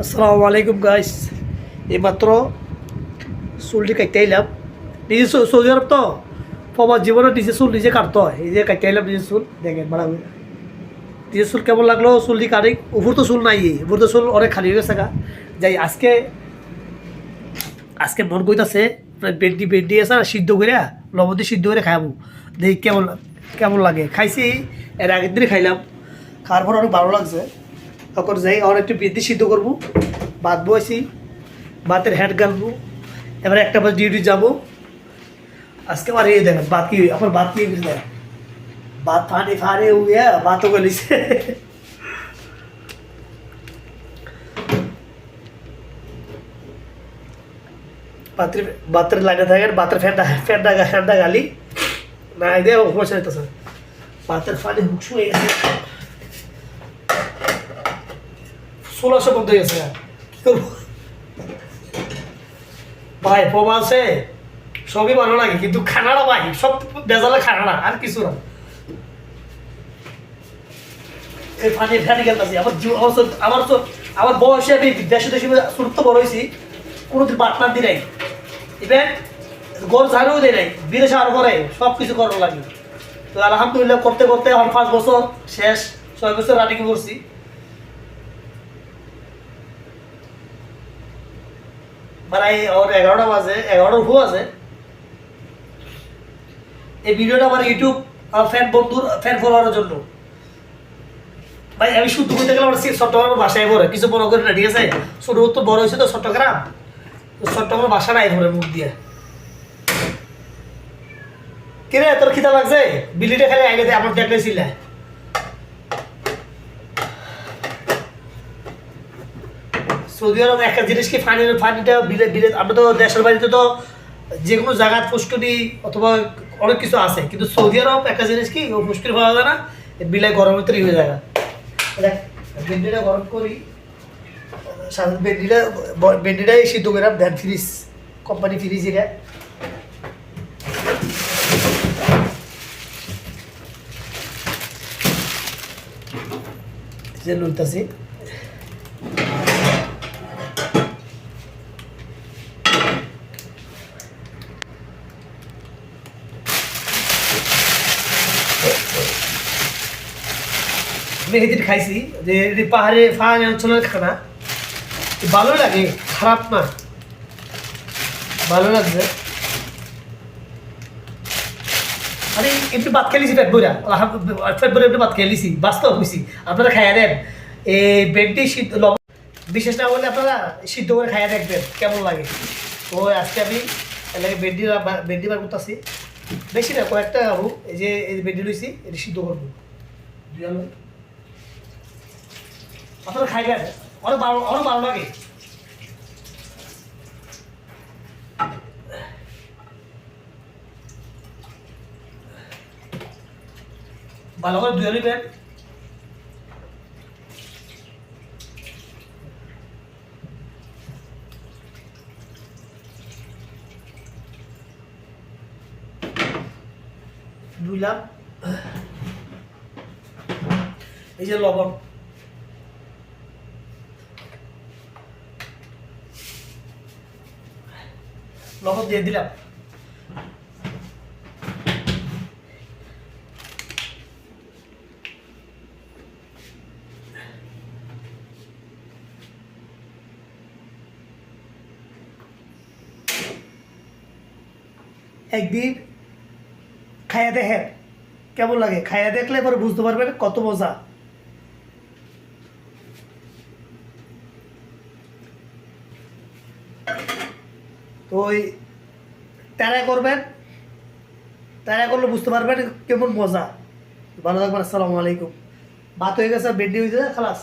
আসসালামু আলাইকুম গাইস এইমাত্র চুলটি কাটতে আইলাম। নিজে সৌদি আরব তো? প্রবাস জীবনে নিজে চুল নিজে কাটতে হয়। এই যে কাটতে আইলাম নিজের চুল। দেখেন, বাড়া নিজের চুল কেমন লাগল? চুলটি কাটি। উপর তো চুল নাই। উপর তো চুল অনেক খালি হয়ে গেছে যাই, আজকে আজকে মন কইতাছে বেন্ডি বেন্ডি আছে না, সিদ্ধ করে লবণ দিয়ে সিদ্ধ করে খাইবো দেখি কেমন কেমন লাগে। খাইছি, এর আগের দিনে খাইলাম। খাওয়ার পর অনেক ভালো লাগছে। তখন যাই আর একটু বেন্ডি সিদ্ধ করব ভাত বসি ভাতের হ্যাট গালবো, এবারে একটা বার ডিউটি যাব। আজকে আমার এই দেখেন ভাত কি, আমার ভাত কি হয়েছে দেখেন। ভাত ফানি ফানি উইয়া ভাতও গলিছে। বাতের বাতের লাইনে থাকে বাতের ফ্যানটা ফ্যানটা ফ্যানটা গালি। না দিয়ে বসে যেতেছে বাতের ফানি হুকসু হয়ে গেছে। ষোলোশো হয়ে গেছে। কি করব? ভাই প্রবাসে সবই ভালো লাগে, কিন্তু খানাটা ভাই, সব বেজালে খানাটা, আর কিছু না। ফানি ফ্যানি আমার জীব আমার তো- আমার তো আমার বয়সে আমি দেশে দেশে বড় হয়েছি, কোনোদিন পার্টনার দিই নাই। ইভেন গড় ঝাড়ুও দেয় নাই, বিদেশে আরও করে সব কিছু করার লাগে। তো আলহামদুলিল্লাহ, করতে করতে এখন পাঁচ বছর শেষ, ছয় বছর রানিং করছি মানে ওর এগারোটা বাজে এগারোটার আছে। এই ভিডিওটা আমার ইউটিউব ফ্যান বন্ধুর ফ্যান ফলোয়ারের জন্য। ভাই, আমি শুদ্ধ করতে গেলে আমার চট্টগ্রামের বাসায় পড়ে কিছু মনে করি না, ঠিক আছে? ছোট তো বড় হয়েছে তো চট্টগ্রাম। তো চট্টগ্রাম বাসা নাই মুখ দিয়ে। কিরে তোর খিদা লাগছে? বিলিটা খালি দে আমার দেখলে সৌদি আরব একটা জিনিস কি পানি পানিটা বিলে বিলে, আমরা তো দেশের বাড়িতে তো যে কোনো জায়গায় ফুসকুনি অথবা অনেক কিছু আছে। কিন্তু সৌদি আরব একটা জিনিস কি, ও ফুসকুনি পাওয়া যায় না বিলাই গরমের ভিতরে হয়ে যায় দেখ, ভেন্ডিটা গরম করি, সাধারণ ভেন্ডিটা, ভেন্ডিটাই সিদ্ধ করে দেন ফ্রিজ কোম্পানি ফ্রিজ এটা যে লইতাছি সেদিন খাইছি, যে পাহাড়ে পাহাড়ি অঞ্চলের খানা ভালোই লাগে, খারাপ না। ভালো লাগছে। আরে একটু ভাত খেলিছি পেট বইরা একটু ভাত খেলিছি, বাস্তব হয়েছি আপনারা খাইয়া দেন। এই বেডটি সিদ্ধ বিশেষ না হলে আপনারা সিদ্ধ করে খাইয়া দেখবেন, কেমন লাগে। তো আজকে আমি এলাকায় ভেন্ডি ভেন্ডি বার করতেছি। বেশি না, কয়েকটা খাব এই যে এই ভেন্ডি লইছি, এটি সিদ্ধ করব। আলু আপনারা খাইবেন অনেক ভালো অনেক ভালো লাগে। ভালো করে ধুয়ে নিবেন ধুইলাম এই যে লবণ। লবণ দিয়ে দিলাম। একদিন খাইয়া দেখেন, কেমন লাগে? খাইয়া দেখলে এবার বুঝতে পারবেন কত মজা। ওই ট্যারা করবেন ট্যারা করলে বুঝতে পারবেন কেমন মজা। ভালো থাকবেন, আসসালামু আলাইকুম। ভাত হয়ে গেছে বেডি গেছে, খালাস।